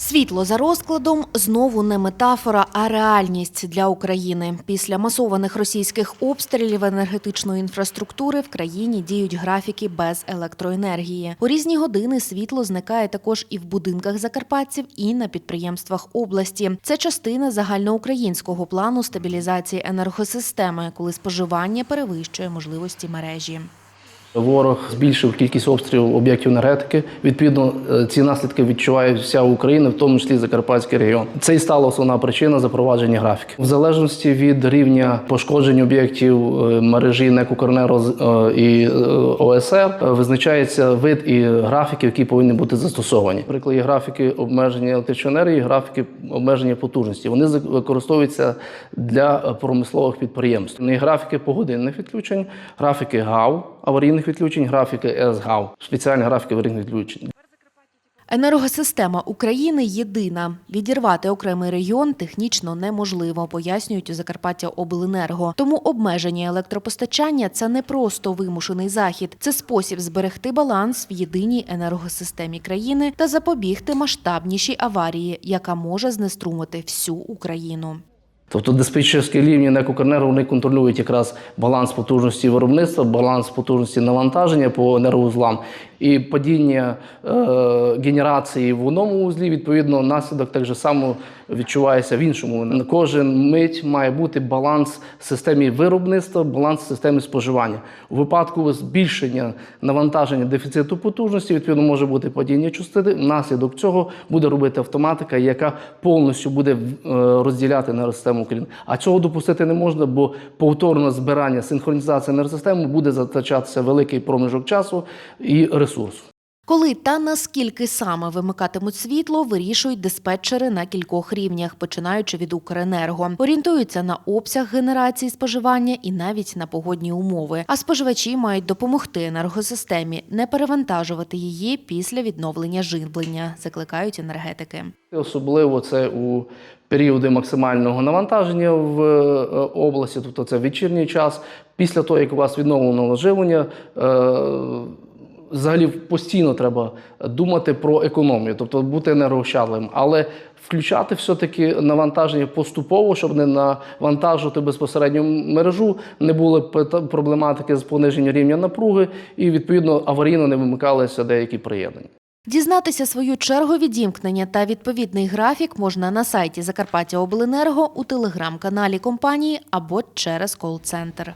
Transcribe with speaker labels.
Speaker 1: Світло за розкладом знову не метафора, а реальність для України. Після масованих російських обстрілів енергетичної інфраструктури в країні діють графіки без електроенергії. У різні години світло зникає також і в будинках закарпатців, і на підприємствах області. Це частина загальноукраїнського плану стабілізації енергосистеми, коли споживання перевищує можливості мережі.
Speaker 2: Ворог збільшив кількість обстрілів об'єктів енергетики. Відповідно, е, ці наслідки відчуває вся Україна, в тому числі Закарпатський регіон. Це і стала основна причина запровадження графіків. В залежності від рівня пошкоджень об'єктів е, мережі НЕК з- е, і е, ОСР визначається вид і графіки, які повинні бути застосовані. Наприклад, є графіки обмеження електричної графіки обмеження потужності. Вони використовуються для промислових підприємств. Не графіки погодинних відключень, графіки ГАВ аварійних відключень, графіки СГАВ, спеціальні графіки аварійних відключень.
Speaker 1: Енергосистема України єдина. Відірвати окремий регіон технічно неможливо, пояснюють у Закарпаття Обленерго. Тому обмеження електропостачання це не просто вимушений захід, це спосіб зберегти баланс в єдиній енергосистемі країни та запобігти масштабнішій аварії, яка може знеструмити всю Україну.
Speaker 2: Тобто диспетчерські рівні на «Укренерго» вони контролюють якраз баланс потужності виробництва, баланс потужності навантаження по енергоузлам і падіння е, генерації в одному узлі. Відповідно, наслідок так же само відчувається в іншому. На кожен мить має бути баланс в системі виробництва, баланс в системі споживання. У випадку збільшення навантаження дефіциту потужності, відповідно, може бути падіння частини. Внаслідок цього буде робити автоматика, яка повністю буде е, розділяти енергосистему України. А цього допустити не можна, бо повторне збирання, синхронізація енергосистеми буде затрачатися великий проміжок часу і ресурсу.
Speaker 1: Коли та наскільки саме вимикатимуть світло, вирішують диспетчери на кількох рівнях, починаючи від Укренерго. Орієнтуються на обсяг генерації споживання і навіть на погодні умови. А споживачі мають допомогти енергосистемі, не перевантажувати її після відновлення живлення, закликають енергетики.
Speaker 2: Особливо це у періоди максимального навантаження в е, області, тобто це вечірній час. Після того, як у вас відновлено живлення, е, взагалі постійно треба думати про економію, тобто бути енергоощадливим, але включати все-таки навантаження поступово, щоб не навантажувати безпосередньо мережу, не було проблематики з пониження рівня напруги, і відповідно аварійно не вимикалися деякі приєднання.
Speaker 1: Дізнатися свою чергу відімкнення та відповідний графік можна на сайті Закарпаття Обленерго у телеграм-каналі компанії або через кол-центр.